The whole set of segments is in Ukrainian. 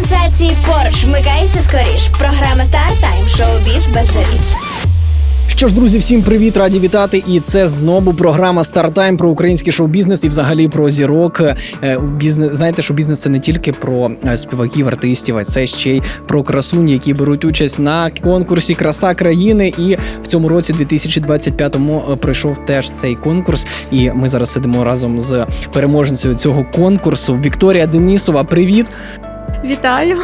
Сенсації поруч, вмикайся скоріш. Програма Стар Тайм. Шоу-біз без завіс. Що ж, друзі, всім привіт, раді вітати. І це знову програма StarTime про український шоу-бізнес і взагалі про зірок. Е, Бізнес знаєте, що бізнес це не тільки про е, співаків, артистів, а це ще й про красунь, які беруть участь на конкурсі Краса країни. І в цьому році, 2025-му, е, пройшов теж цей конкурс. І ми зараз сидимо разом з переможницею цього конкурсу. Вікторія Денісова. Привіт! Вітаю,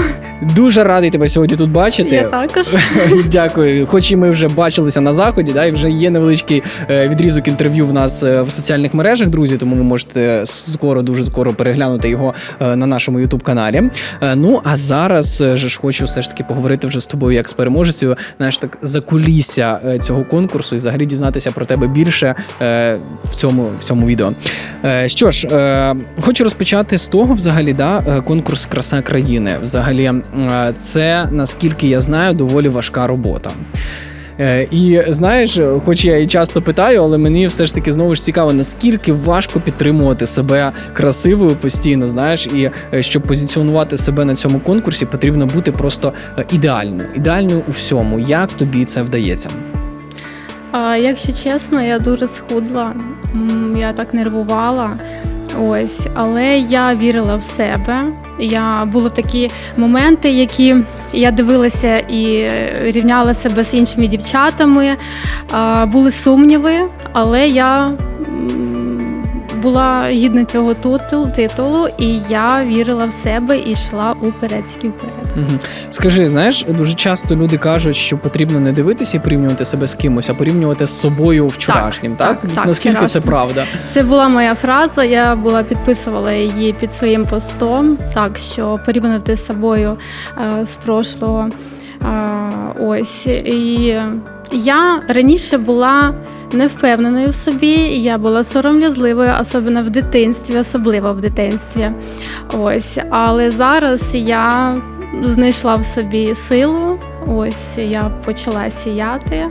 Дуже радий тебе сьогодні тут бачити. я також. Дякую. Хоч і ми вже бачилися на заході, да, і вже є невеличкий е, відрізок інтерв'ю в нас е, в соціальних мережах, друзі. Тому ви можете скоро, дуже скоро переглянути його е, на нашому ютуб каналі. Е, Ну а зараз же ж хочу все ж таки поговорити вже з тобою як з переможецею. Знаєш, так за кулісся цього конкурсу і взагалі дізнатися про тебе більше в цьому в цьому відео. Що ж, хочу розпочати з того, взагалі, да, конкурс Краса країни. Взагалі, е, це наскільки я знаю, доволі важка робота. Е, І знаєш, хоч я і часто питаю, але мені все ж таки знову ж цікаво, наскільки важко підтримувати себе красивою постійно, знаєш, і е, щоб позиціонувати себе на цьому конкурсі, потрібно бути просто ідеальною, ідеальною у всьому. Як тобі це вдається? А, якщо чесно, я дуже схудла. Я так нервувала. Ось, але я вірила в себе. Я були такі моменти, які я дивилася і рівняла себе з іншими дівчатами. Були сумніви, але я була гідна цього титулу, титулу, і я вірила в себе і йшла уперед, тільки вперед. Мгм. Скажи, знаєш, дуже часто люди кажуть, що потрібно не дивитися і порівнювати себе з кимось, а порівнювати з собою вчорашнім. Так, так, так, наскільки це правда? Це була моя фраза. Я була підписувала її під своїм постом, так що порівняти з собою е, з прошлого. Е, ось і я раніше була невпевненою в собі. Я була сором'язливою, особливо в дитинстві, особливо в дитинстві. Ось, але зараз я знайшла в собі силу. Ось я почала сіяти.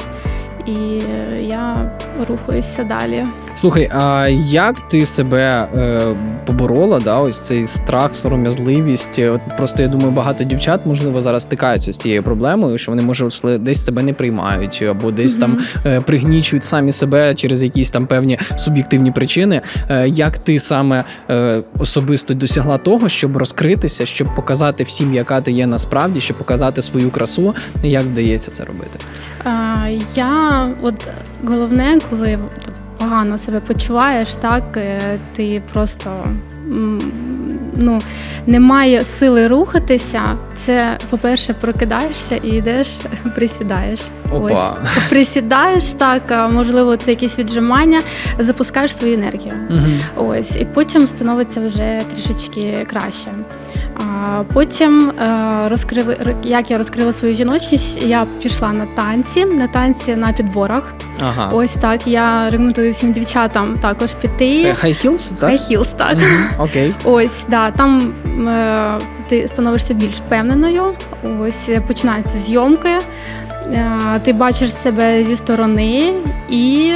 І я рухаюся далі. Слухай, а як ти себе е, поборола? Да, ось цей страх, сором'язливість? От просто я думаю, багато дівчат можливо зараз стикаються з тією проблемою, що вони може десь себе не приймають, або десь там е, пригнічують самі себе через якісь там певні суб'єктивні причини. Е, як ти саме е, особисто досягла того, щоб розкритися, щоб показати всім, яка ти є насправді, щоб показати свою красу, як вдається це робити? А, от головне, коли ти погано себе почуваєш, так е, ти просто ну, немає сили рухатися. Це, по-перше, прокидаєшся і йдеш, присідаєш. Опа. Ось присідаєш так, можливо, це якісь віджимання, запускаєш свою енергію. Угу. Ось, і потім становиться вже трішечки краще. Потім, е, розкрив, як я розкрила свою жіночність, я пішла на танці, на танці на підборах. Ага. Ось так. Я рекомендую всім дівчатам також Це піти. high heels, так? High heels, так. Мгм, Окей. Ось, да, там е, ти становишся більш впевненою. Ось е, починаються зйомки. Е, ти бачиш себе зі сторони і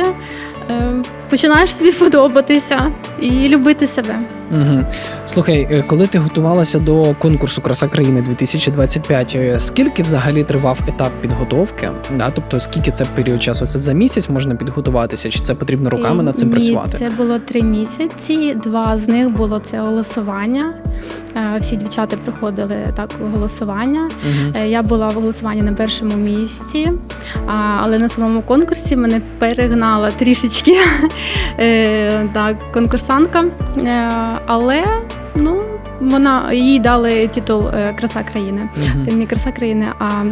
е, починаєш собі подобатися і любити себе. Угу. Слухай, е, коли ти готувалася до конкурсу Краса країни 2025, е, скільки взагалі тривав етап підготовки? Да? Тобто, скільки це період часу? Це за місяць можна підготуватися, чи це потрібно роками над цим Ні, працювати? Це було три місяці. Два з них було це голосування. Е, Всі дівчата проходили так голосування. Угу. Я була в голосуванні на першому місці, але на самому конкурсі мене перегнала трішечки так, конкурсантка. Але ну, вона їй дали титул е, Краса країни. Не краса країни, а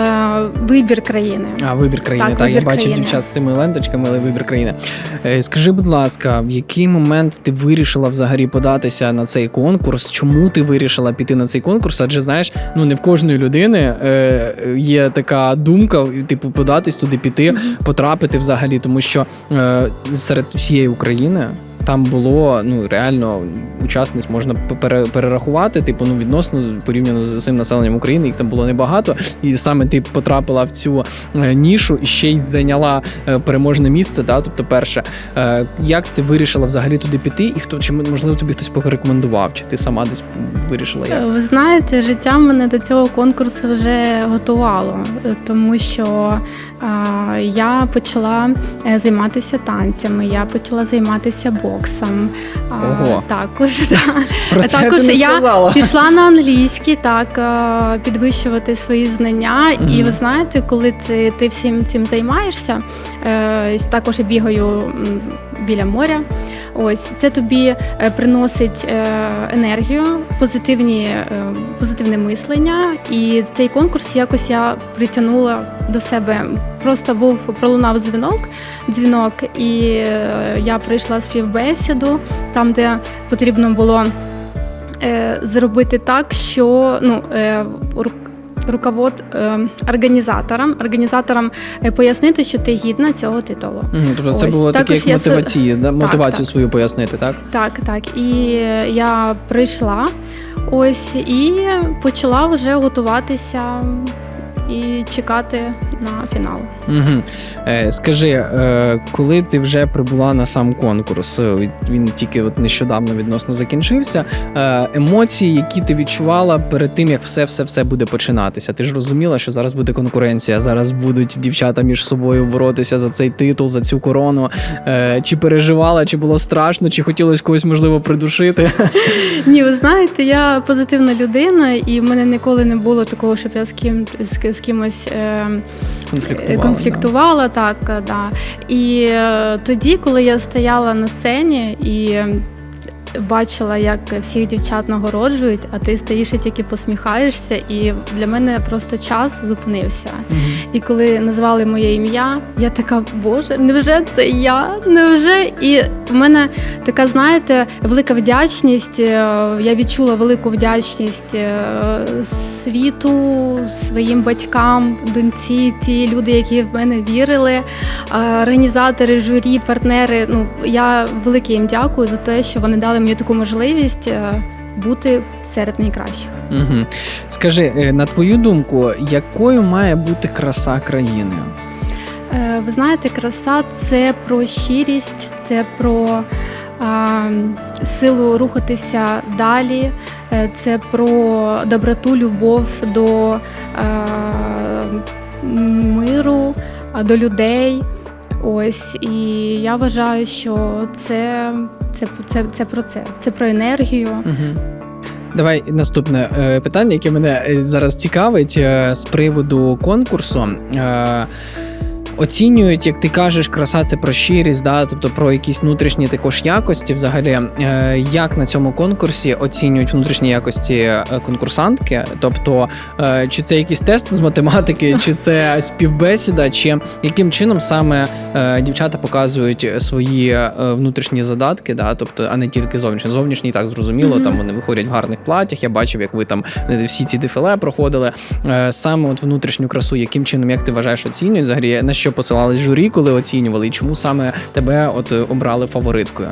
е, вибір країни. А, вибір країни. Так, Так, я бачив дівчат з цими ленточками, але вибір країни. Е, Скажи, будь ласка, в який момент ти вирішила взагалі податися на цей конкурс? Чому ти вирішила піти на цей конкурс? Адже знаєш, ну не в кожної людини е, є така думка, типу, податись туди, піти, потрапити взагалі, тому що е, серед всієї України. Там було ну реально учасниць можна пере- перерахувати, типу, ну відносно порівняно з цим населенням України, їх там було небагато. І саме ти потрапила в цю е, нішу і ще й зайняла е, переможне місце. Та, тобто, перше, е, як ти вирішила взагалі туди піти, і хто чи можливо тобі хтось порекомендував, чи ти сама десь вирішила як? Ви знаєте, життя мене до цього конкурсу вже готувало, тому що я почала е, займатися танцями, я почала займатися боксом. Ого. Також. Про це також ти не я сказала. пішла на англійський, так підвищувати свої знання. І ви знаєте, коли ти, ти всім цим займаєшся, е, також бігаю біля моря. Ось це тобі е, приносить е, енергію, позитивні, е, позитивне мислення. І цей конкурс якось я притягнула до себе. Просто був пролунав дзвінок, дзвінок, і я прийшла співбесіду, там, де потрібно було зробити так, що ну, руковод е, організаторам, організаторам е, пояснити, що ти гідна цього титулу. Мгм, Тобто це Ось, було таке як я мотивація, да? мотивацію так. свою пояснити, так? Так, так. І я прийшла ось і почала вже готуватися і чекати на фінал. Угу. Е, скажи, е, коли ти вже прибула на сам конкурс, е, він тільки от нещодавно відносно закінчився. Е, емоції, які ти відчувала перед тим, як все все все буде починатися. Ти ж розуміла, що зараз буде конкуренція, зараз будуть дівчата між собою боротися за цей титул, за цю корону. Е, чи переживала, чи було страшно, чи хотілося когось можливо придушити? Ні, ви знаєте, я позитивна людина, і в мене ніколи не було такого, щоб я з ким з, з кимось. Е, Конфліктувала. конфліктувала, так, е, да. І е, тоді, коли я стояла на сцені і бачила, як всіх дівчат нагороджують, а ти стоїш і тільки посміхаєшся, і для мене просто час зупинився. Да? І коли назвали моє ім'я, я така, боже, невже це я? Невже? І в мене така, знаєте, велика вдячність. е, Я відчула велику вдячність е, світу, своїм батькам, доньці, ті люди, які в мене вірили, е, організатори, журі, партнери. Ну я велике їм дякую за те, що вони дали мені таку можливість бути серед найкращих. Угу. Скажи, е, на твою думку, якою має бути краса країни? Е, Ви знаєте, краса це про щирість, це про а, силу рухатися далі, е, це про доброту, любов до а, миру, до людей. Ось і я вважаю, що це, це, це, це про це. Це про енергію. Угу. Давай наступне е, питання, яке мене е, зараз цікавить е, з приводу конкурсу. Оцінюють, як ти кажеш, краса це про щирість, да? тобто про якісь внутрішні також якості. Взагалі, е, як на цьому конкурсі оцінюють внутрішні якості е, конкурсантки? Тобто, е, чи це якийсь тест з математики, чи це співбесіда, чи яким чином саме е, дівчата показують свої внутрішні задатки, да? тобто, а не тільки зовнішні. Зовнішні так зрозуміло, Мгм. там вони виходять в гарних платях. Я бачив, як ви там всі ці дефіле проходили. Е, Саме от внутрішню красу, яким чином, як ти вважаєш, оцінюють взагалі, на що посилали журі, коли оцінювали, і чому саме тебе от е, обрали фавориткою?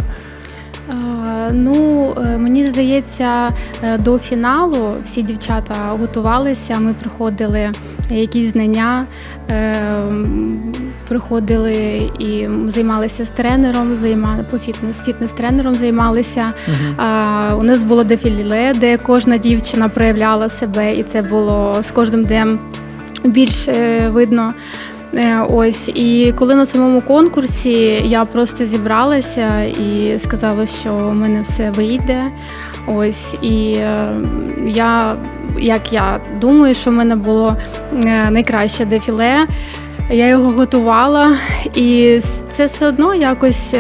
Ну, е, мені здається, е, до фіналу всі дівчата готувалися. Ми проходили якісь знання, м, проходили і займалися з тренером, займали по фітнес, фітнес-тренером займалися. А, у нас було дефіле, де кожна дівчина проявляла себе, і це було з кожним днем більш видно. Е, Ось і коли на самому конкурсі я просто зібралася і сказала, що у мене все вийде. Ось і е, я, як я думаю, що в мене було е, найкраще дефіле. Я його готувала, і це все одно якось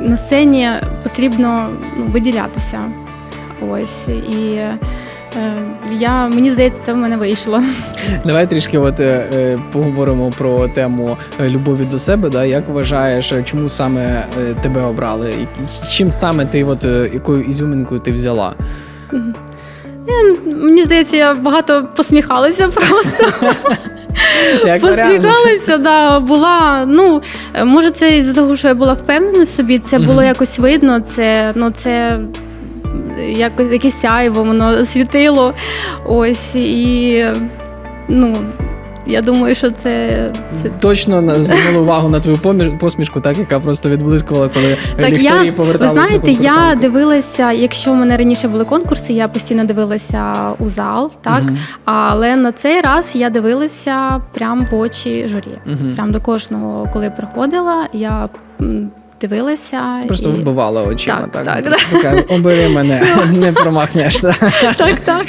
на сцені потрібно ну, виділятися. Ось і я мені здається, це в мене вийшло. Давай трішки от е, е, поговоримо про тему е, любові до себе. Да? Як вважаєш, е, чому саме е, тебе обрали? Чим саме ти, от е, якою ізюминкою ти взяла? Я, мені здається, я багато посміхалася просто. Посміхалася, да, була. Ну, е, може, це із-за того, що я була впевнена в собі, це було якось видно. Це, ну, це якось якесь сяйво, воно світило. Ось і ну, я думаю, що це. це... Точно звернули увагу на твою посмішку, так яка просто відблискувала, коли Так, ліхтарі я, ви знаєте, на я дивилася, якщо в мене раніше були конкурси, я постійно дивилася у зал, так? Мгм. Але на цей раз я дивилася прямо в очі журі. Мгм. Прям до кожного, коли приходила, я дивилася. Просто і... вбивала очима. Так, Так, так, Така, обери мене, не промахнешся. Так, так.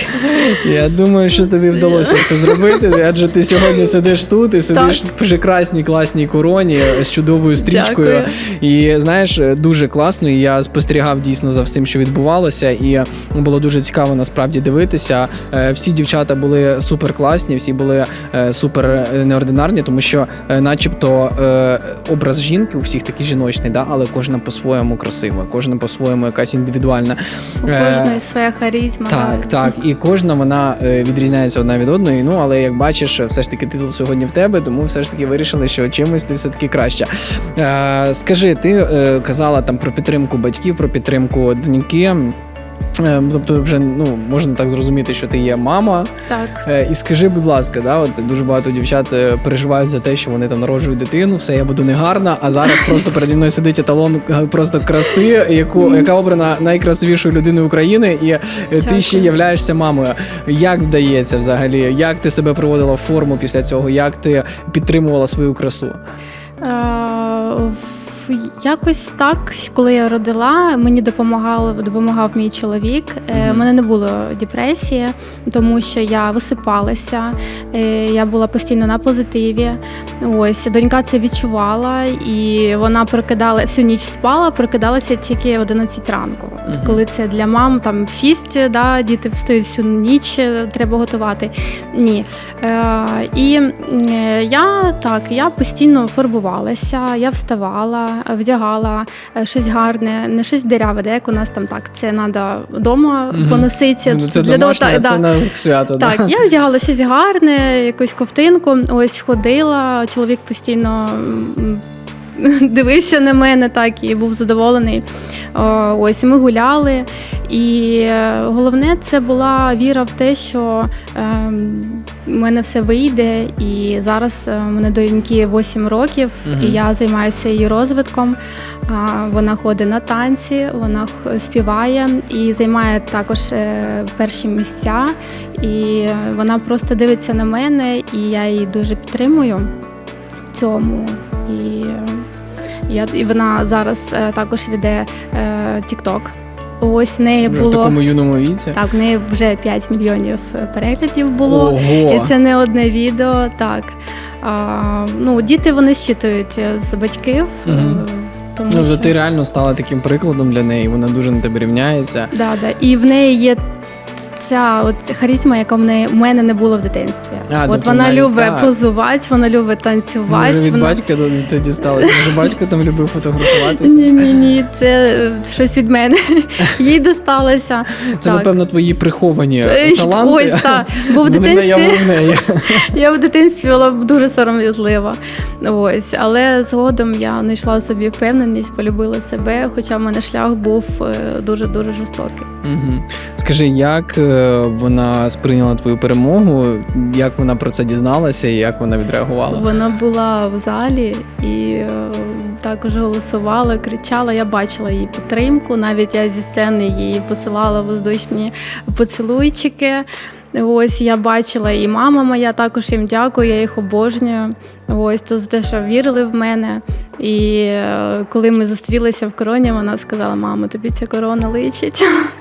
Я думаю, що тобі вдалося це зробити, адже ти сьогодні сидиш тут і сидиш в прекрасній класній короні з чудовою стрічкою. Дякую. І знаєш, дуже класно. І я спостерігав дійсно за всім, що відбувалося, і було дуже цікаво насправді дивитися. Е, Всі дівчата були супер класні, всі були е, супер неординарні, тому що, е, начебто, образ жінки у всіх такий жіночний, да, але кожна по-своєму красива, кожна по-своєму якась індивідуальна. У Е, кожної своя харізма. так, так. І кожна вона е, відрізняється одна від одної. Ну, але як бачиш, все ж таки титул сьогодні в тебе, тому все ж таки вирішили, що чимось ти все-таки краще. Е, скажи, ти казала там про підтримку батьків, про підтримку доньки. Е, Тобто, вже ну можна так зрозуміти, що ти є мама. Так. Е, І скажи, будь ласка, да, от дуже багато дівчат е, переживають за те, що вони там народжують дитину, все я буду негарна. А зараз просто переді мною сидить еталон просто краси, яку яка обрана найкрасивішою людиною України, і е, ти ще являєшся мамою. Як вдається взагалі? Як ти себе приводила в форму після цього? Як ти підтримувала свою красу? В- Якось так, коли я родила, мені допомагав, допомагав мій чоловік. У Мгм. мене не було депресії, тому що я висипалася, е, я була постійно на позитиві. Ось донька це відчувала, і вона прокидала всю ніч спала, прокидалася тільки в 11 ранку. Мгм. Коли це для мам там в 6, да, діти встають всю ніч, е, треба готувати. Ні. Е, і е, я так, я постійно фарбувалася, я вставала, вдягала е, щось гарне, не щось деряве, де як у нас там так. Це треба вдома поносити. Ну, Це для домашнє, того, та- це да. на свято. Так, да? я вдягала щось гарне, якусь ковтинку, ось ходила, чоловік постійно дивився на мене так і був задоволений. Ось ми гуляли. І е, головне це була віра в те, що ем, в мене все вийде. І зараз е, мене доньки 8 років, Мгм. і я займаюся її розвитком. Вона ходить на танці, вона співає і займає також е, перші місця. І вона просто дивиться на мене, і я її дуже підтримую в цьому. І, я, і вона зараз е, також веде е, TikTok. Ось в неї Вже в такому юному віці. так, в неї вже 5 мільйонів е, переглядів було. Ого. І це не одне відео. Так. А, ну, діти вони щитують е, з батьків. Мгм. Тому Ну, що... ти реально стала таким прикладом для неї, вона дуже на тебе рівняється. Да, да. І в неї є ця от ця харизма, яка в неї в мене не було в дитинстві. А, от тобто вона навіть любить так. позувати, вона любить танцювати. Може від вона... батька це дісталося. Може батько там любив фотографуватися. Ні, ні, ні, це е, щось від мене. Їй досталося. Це, так. напевно, твої приховані Е, таланти. Ось так. Бо в Вони дитинстві в неї. я в дитинстві була дуже сором'язлива. Ось, але згодом я знайшла собі впевненість, полюбила себе, хоча в мене шлях був дуже дуже жорстокий. Мгм. Скажи, як е, вона сприйняла твою перемогу, як вона про це дізналася і як вона відреагувала? Вона була в залі і е, також голосувала, кричала. Я бачила її підтримку. Навіть я зі сцени їй посилала воздушні поцілуйчики. Ось я бачила і мама моя також їм дякую, я їх обожнюю. Ось то за те, що вірили в мене. І е, коли ми зустрілися в короні, вона сказала: Мамо, тобі ця корона личить.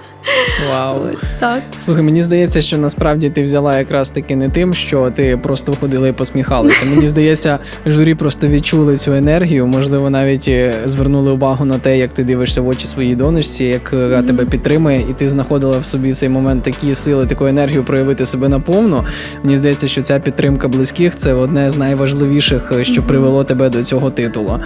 Вау. Ось так. Слухай, мені здається, що насправді ти взяла якраз таки не тим, що ти просто ходила і посміхалася. Мені здається, журі просто відчули цю енергію. Можливо, навіть е, звернули увагу на те, як ти дивишся в очі своїй донечці, як Мгм. тебе підтримує, і ти знаходила в собі цей момент такі сили, таку енергію проявити себе наповну. Мені здається, що ця підтримка близьких це одне з найважливіших, е, що привело тебе до цього титулу.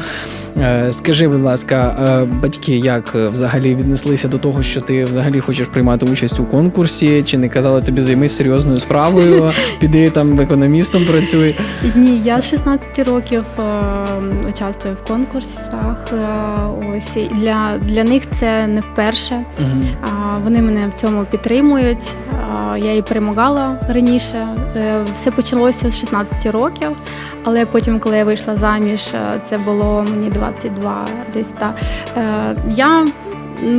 Скажи, будь ласка, батьки, як взагалі віднеслися до того, що ти взагалі хочеш приймати участь у конкурсі, чи не казали тобі займись серйозною справою, піди там економістом працюй. Ні, я з 16 років е, участвую в конкурсах. Е, ось для, для них це не вперше. Вони мене в цьому підтримують. Я і перемагала раніше. Е, Все почалося з 16 років, але потім, коли я вийшла заміж, це було мені 22 десь так. е, Я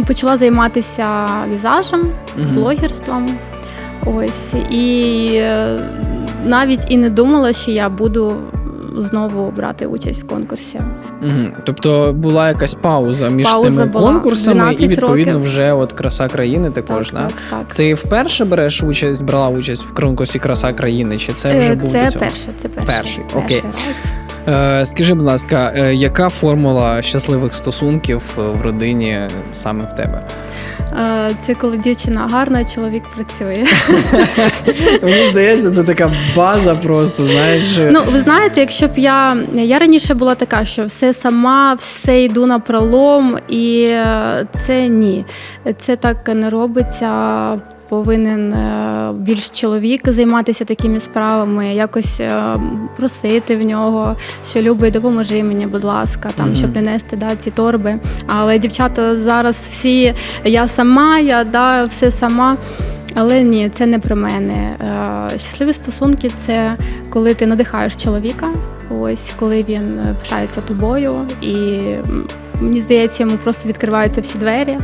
почала займатися візажем, блогерством. Ось і е, навіть і не думала, що я буду знову брати участь в конкурсі. Мгм. Тобто була якась пауза між Пауза цими була. конкурсами, і відповідно років. вже от краса країни також. так, да? так, так. Ти вперше береш участь, брала участь в конкурсі Краса країни, чи це вже Е, був це до цього? перше, це перший, Перший, окей. раз. Е, скажи, будь ласка, е, яка формула щасливих стосунків е, в родині саме в тебе? Це коли дівчина гарна, чоловік працює. Мені здається, це така база, просто знаєш. Ну, ви знаєте, якщо б я. Я раніше була така, що все сама, все йду на пролом, і це ні. Це так не робиться. Повинен е, більш чоловік займатися такими справами, якось е, просити в нього, що любить, допоможи мені, будь ласка, там щоб принести да, ці торби. Але дівчата зараз всі я сама, я да, все сама. Але ні, це не про мене. Е, Щасливі стосунки це коли ти надихаєш чоловіка, ось коли він пишається тобою, і мені здається, йому просто відкриваються всі двері.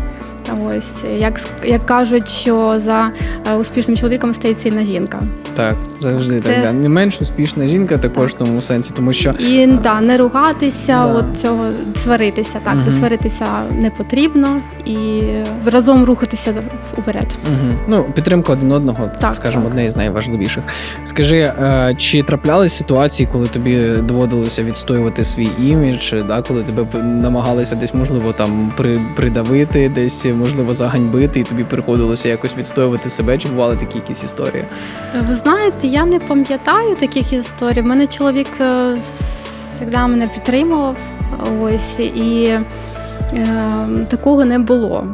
Ось як як кажуть, що за е, успішним чоловіком стоїть сильна жінка. Так, завжди Це- так. Да. Не менш успішна жінка також в тому сенсі, тому що І да, не ругатися, Да. от цього сваритися. Так, де сваритися не потрібно, і разом рухатися вперед. Угу. Ну, підтримка один одного, так Так, скажімо, так. одне із найважливіших. Скажи, е, чи траплялись ситуації, коли тобі доводилося відстоювати свій імідж, да, коли тебе намагалися десь, можливо, там при, придавити, десь можливо заганьбити, і тобі приходилося якось відстоювати себе? Чи бували такі якісь історії? Ви знаєте, я не пам'ятаю таких історій. У мене чоловік е, завжди мене підтримував. Ось і е, такого не було.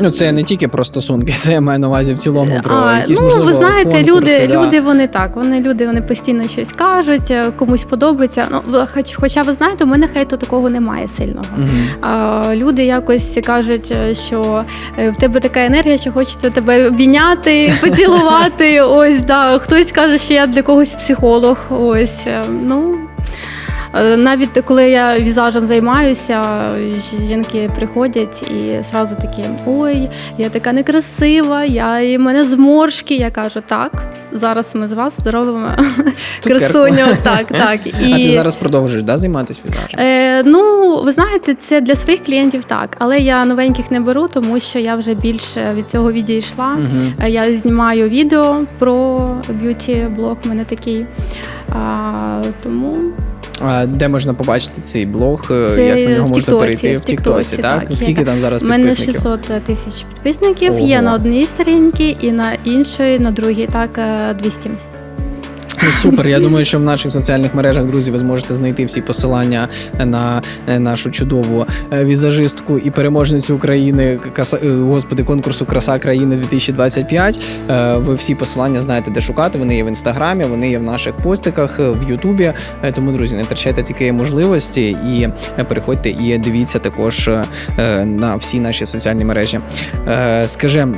Ну, це не тільки про стосунки, це я маю на увазі в цілому про А, якісь ну, можливо ви знаєте, конкурси, люди, да. люди вони так. Вони люди вони постійно щось кажуть, е, комусь подобається. Ну хоч, хоча ви знаєте, у мене хейту такого немає сильного. Мгм. А, люди якось кажуть, е, що е, в тебе така енергія, що хочеться тебе обійняти, поцілувати. Ось да. Хтось каже, що я для когось психолог. Ось ну. Е, Навіть коли я візажем займаюся, жінки приходять і зразу такі: ой, я така некрасива, я і в мене зморшки. Я кажу, так, зараз ми з вас зробимо красуню. Так, так. І... А ти зараз продовжуєш да, займатися візажем? Е, ну, ви знаєте, це для своїх клієнтів так, але я новеньких не беру, тому що я вже більше від цього відійшла. Е, Я знімаю відео про б'юті блог. У мене такий. А, тому де можна побачити цей блог? Е, Це Як на нього в можна Тіктоці, перейти в Тіктоці, так? так, Скільки є, там зараз у мене підписників? 600 тисяч підписників. Ого. Є на одній сторінці і на іншій, на другій, так е, 200. Ну, Супер. Я думаю, що в наших соціальних мережах, друзі, ви зможете знайти всі посилання на е, нашу чудову е, візажистку і переможницю України каса, е, господи, конкурсу Краса країни 2025. Е, Ви всі посилання знаєте, де шукати. Вони є в інстаграмі, вони є в наших постиках, в Ютубі. Тому, друзі, не втрачайте тільки можливості і переходьте і дивіться також на всі наші соціальні мережі. Скажи,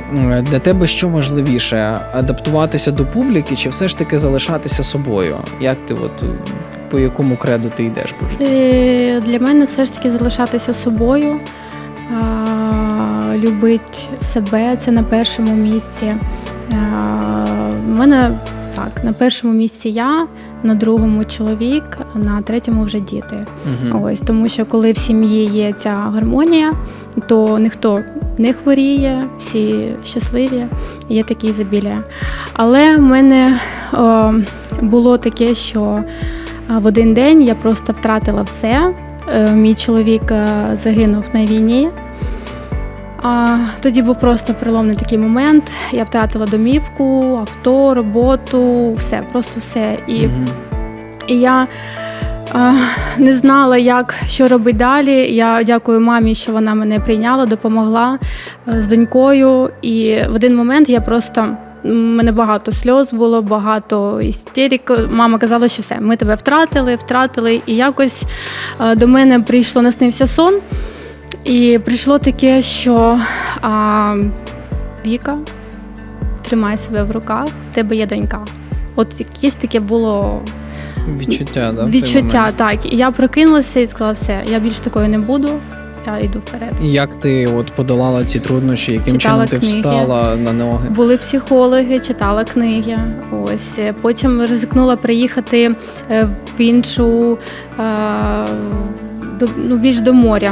для тебе що важливіше адаптуватися до публіки, чи все ж таки залишатися собою? Як ти, от е, по якому креду ти йдеш по життю? Е, Для мене все ж таки залишатися собою, а, любить себе це на першому місці. У мене так, на першому місці я, на другому чоловік, на третьому вже діти. Мгм. Ось тому, що коли в сім'ї є ця гармонія, то ніхто не хворіє, всі щасливі, є такі ізобілія. Але в мене о, було таке, що в один день я просто втратила все. Е, Мій чоловік е, загинув на війні. А, тоді був просто переломний такий момент. Я втратила домівку, авто, роботу, все, просто все. І Мгм. і я Не знала, як що робити далі. Я дякую мамі, що вона мене прийняла, допомогла е, з донькою. І в один момент я просто. У мене багато сльоз було, багато істерик. Мама казала, що все, ми тебе втратили, втратили. І якось е, до мене прийшло, наснився сон. І прийшло таке, що а, Віка, тримай себе в руках, в тебе є донька. От якесь таке було Відчуття, да, в той відчуття, момент? так. І я прокинулася і сказала, все, я більше такою не буду, я йду вперед. І як ти от подолала ці труднощі, яким Читала чином ти книги. встала на ноги? Були психологи, читала книги. Ось потім ризикнула приїхати е, в іншу е, до, ну, більш до моря.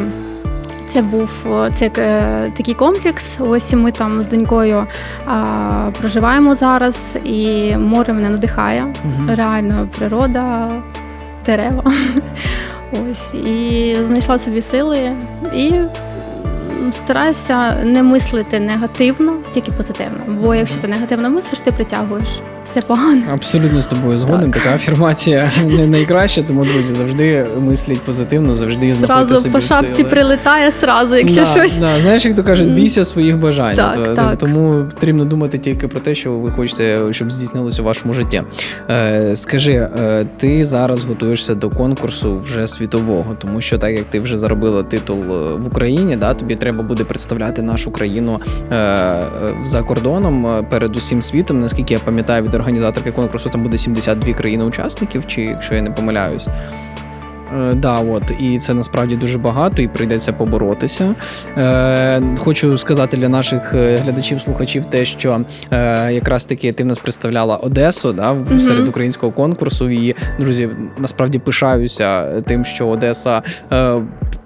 Це був це е, такий комплекс. Ось ми там з донькою а, проживаємо зараз, і море мене надихає. Угу. Реально природа, дерева. Ось і знайшла собі сили і стараюся не мислити негативно, тільки позитивно. Бо якщо ти негативно мислиш, ти притягуєш все погане. Абсолютно з тобою згоден. Така афірмація не найкраща, тому друзі завжди мисліть позитивно, завжди знаходьте Зразу собі по шапці сили. прилетає сразу, якщо Да, щось. Да, знаєш, як то кажуть, бійся своїх бажань. Так, То- так. Тому потрібно думати тільки про те, що ви хочете, щоб здійснилося у вашому житті. Е, скажи, е, ти зараз готуєшся до конкурсу вже світового, тому що так як ти вже заробила титул е, в Україні, да, тобі треба буде представляти нашу країну е, е, за кордоном е, перед усім світом. Наскільки я пам'ятаю, від організаторки конкурсу там буде 72 країни-учасників, чи якщо я не помиляюсь. Да, от і це насправді дуже багато, і прийдеться поборотися. Е, хочу сказати для наших глядачів-слухачів те, що е, якраз таки ти в нас представляла Одесу да, Мгм. серед українського конкурсу. І друзі, насправді пишаюся тим, що Одеса. Е,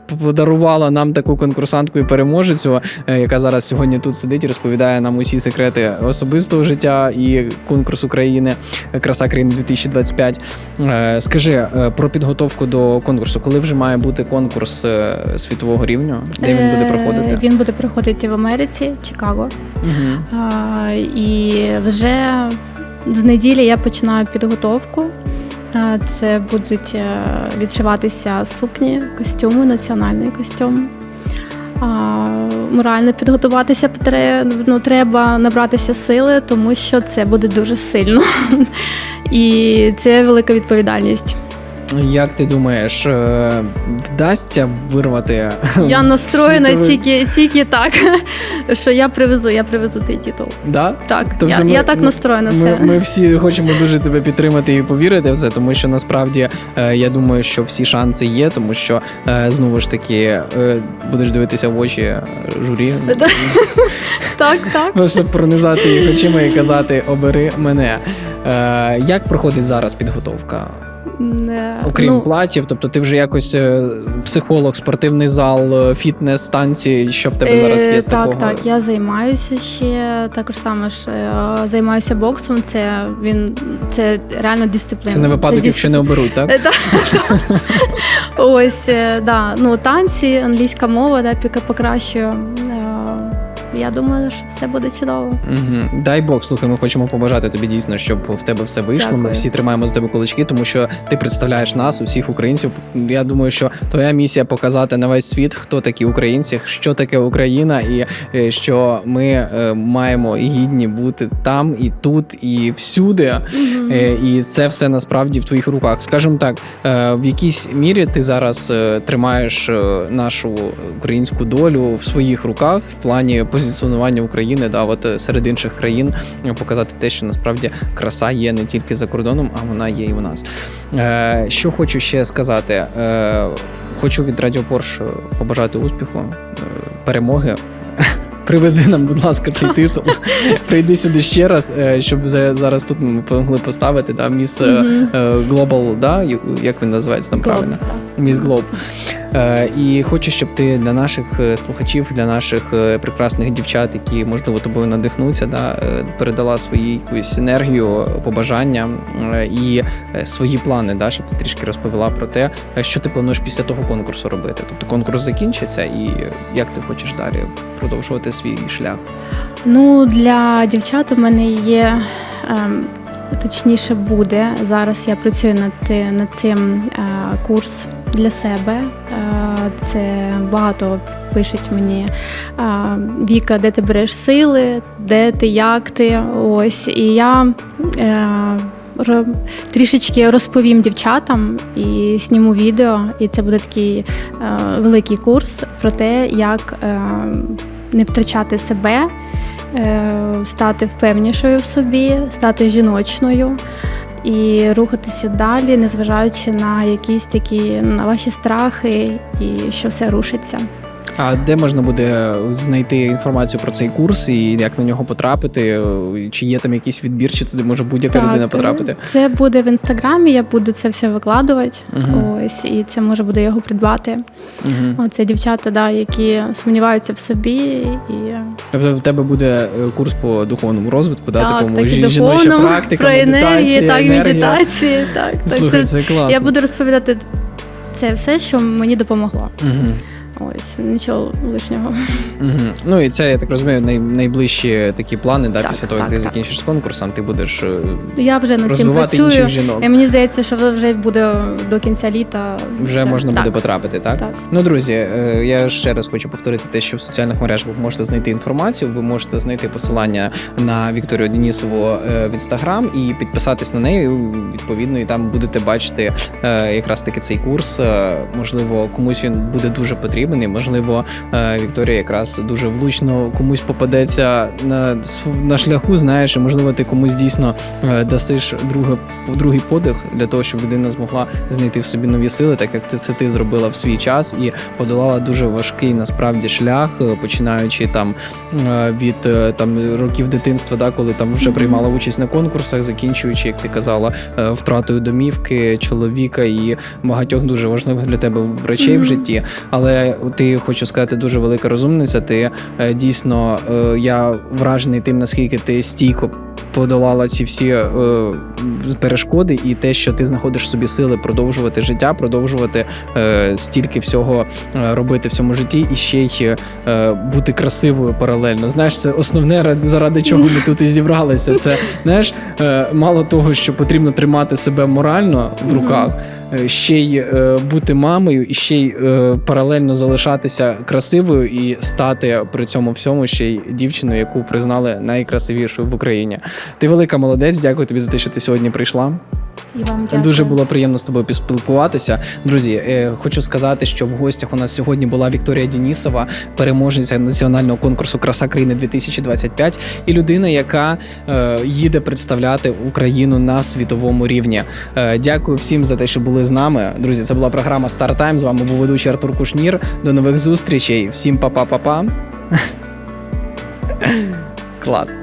Подарувала нам таку конкурсантку і переможецю, е, яка зараз сьогодні тут сидить і розповідає нам усі секрети особистого життя і конкурсу країни Краса країни 2025. Е, Скажи е, про підготовку до конкурсу, коли вже має бути конкурс світового рівня, де він буде проходити? Він буде проходити в Америці, Чикаго. Угу. І вже з неділі я починаю підготовку. А, Це будуть е, відшиватися сукні, костюми, національний костюм. Морально підготуватися ну, треба набратися сили, тому що це буде дуже сильно. І це велика відповідальність. Як ти думаєш, е, вдасться вирвати? Я настроєна світовий- тільки, тільки так, що я привезу, я привезу цей титул. Да? Так, Тобто я, ми- я так настроєна Ми, все. ми всі хочемо дуже тебе підтримати і повірити в це, тому що насправді е, я думаю, що всі шанси є, тому що е, знову ж таки е, будеш дивитися в очі е, журі. Так, так. Просто пронизати їх очима і казати Обери мене. Е, як проходить зараз підготовка? Е, Окрім ну, платів, тобто ти вже якось е, психолог, спортивний зал, е, фітнес, танці. Що в тебе зараз є е, з Так, такого? так, я займаюся ще також саме ж е, займаюся боксом. Це він це реально дисципліна. Це не випадок, дис- якщо не оберуть, так? Е. Ось, е, да. Ну, танці, англійська мова, да. Е, Я думаю, що все буде чудово. Угу. Дай Бог, слухай, ми хочемо побажати тобі дійсно, щоб в тебе все вийшло. Ми всі тримаємо з тебе кулачки, тому що ти представляєш нас, усіх українців. Я думаю, що твоя місія показати на весь світ, хто такі українці, що таке Україна, і е, що ми е, маємо гідні бути там і тут, і всюди. Е, І це все насправді в твоїх руках. Скажімо так, е, в якійсь мірі ти зараз е, тримаєш е, нашу українську долю в своїх руках в плані позиціонування України, да, от е, серед інших країн е, показати те, що насправді краса є не тільки за кордоном, а вона є і у нас. Е, Що хочу ще сказати. Е, Хочу від Радіо Порш побажати успіху, е, перемоги. Привези нам, будь ласка, цей титул. Прийди сюди ще раз, е, щоб за- зараз тут ми могли поставити да, міс е, Мгм. е, да, як він називається там правильно? Так. Міс Глоб. І хочу, щоб ти для наших слухачів, для наших прекрасних дівчат, які можливо тобою надихнуться, да, передала свою якусь енергію, побажання і свої плани, да, щоб ти трішки розповіла про те, що ти плануєш після того конкурсу робити. Тобто конкурс закінчиться, і як ти хочеш далі продовжувати свій шлях. Ну, для дівчат у мене є ем, точніше буде. Зараз я працюю над, над цим е, курс для себе. Е, це багато пишуть мені е, Віка, де ти береш сили, де ти, як ти. Ось. І я трішечки розповім дівчатам і зніму відео, і це буде такий великий курс про те, як е, не втрачати себе, стати впевнішою в собі, стати жіночною. І рухатися далі, незважаючи на якісь такі на ваші страхи, і що все рушиться. А де можна буде знайти інформацію про цей курс і як на нього потрапити? Чи є там якийсь відбір, чи туди може будь-яка людина потрапити? Це буде в інстаграмі. Я буду це все викладувати. Мгм. Ось і це може буде його придбати. Угу. Оце дівчата, да, які сумніваються в собі і Тобто в тебе буде е, курс по духовному розвитку, да, так, такому так жіноча духовному, практика, про енергії, медитація, так, медитації. Так, так Слухай, це, це класно. я буду розповідати це все, що мені допомогло. Угу. Ось нічого лишнього. Угу. Ну і це, я так розумію, най- найближчі такі плани, да, Так, після того, як так, ти так. закінчиш з конкурсом, ти будеш е, Я вже над цим працюю. жінок. І мені здається, що вже буде до кінця літа. Вже можна так, буде потрапити, так? Так. Ну, друзі, е, я ще раз хочу повторити те, що в соціальних мережах ви можете знайти інформацію. Ви можете знайти посилання на Вікторію Денісову е, в інстаграм і підписатись на неї. Відповідно, і там будете бачити якраз таки цей курс. Можливо, комусь він буде дуже потрібен, і можливо, е, Вікторія якраз дуже влучно комусь попадеться на, на шляху. Знаєш, і можливо, ти комусь дійсно е, дасиш друге, другий подих для того, щоб людина змогла знайти в собі нові сили, так як ти це ти зробила в свій час і подолала дуже важкий насправді шлях, е, починаючи там від там років дитинства, да, коли там вже приймала участь на конкурсах, закінчуючи, як ти казала, втратою домівки, чоловіка і багатьох дуже важливих для тебе речей в житті. Але ти хочу сказати, дуже велика розумниця. Ти е, дійсно е, я вражений тим, наскільки ти стійко. Подолала ці всі е, перешкоди, і те, що ти знаходиш собі сили продовжувати життя, продовжувати стільки всього робити в цьому житті, і ще й бути красивою паралельно. Знаєш, це основне ради- заради чого ми тут і зібралися. Це знаєш, мало того, що потрібно тримати себе морально в руках. Е, Ще й е, бути мамою, і ще й е, паралельно залишатися красивою і стати при цьому всьому ще й дівчиною, яку признали найкрасивішою в Україні. Ти велика молодець. Дякую тобі за те, що ти сьогодні прийшла. І вам дякую. Дуже було приємно з тобою поспілкуватися. Друзі, е, хочу сказати, що в гостях у нас сьогодні була Вікторія Дінісова, переможниця національного конкурсу Краса країни 2025 і людина, яка е, їде представляти Україну на світовому рівні. Е, дякую всім за те, що були з нами. Друзі, це була програма Time. З вами був ведучий Артур Кушнір. До нових зустрічей. Всім па-па-па-па. Клас.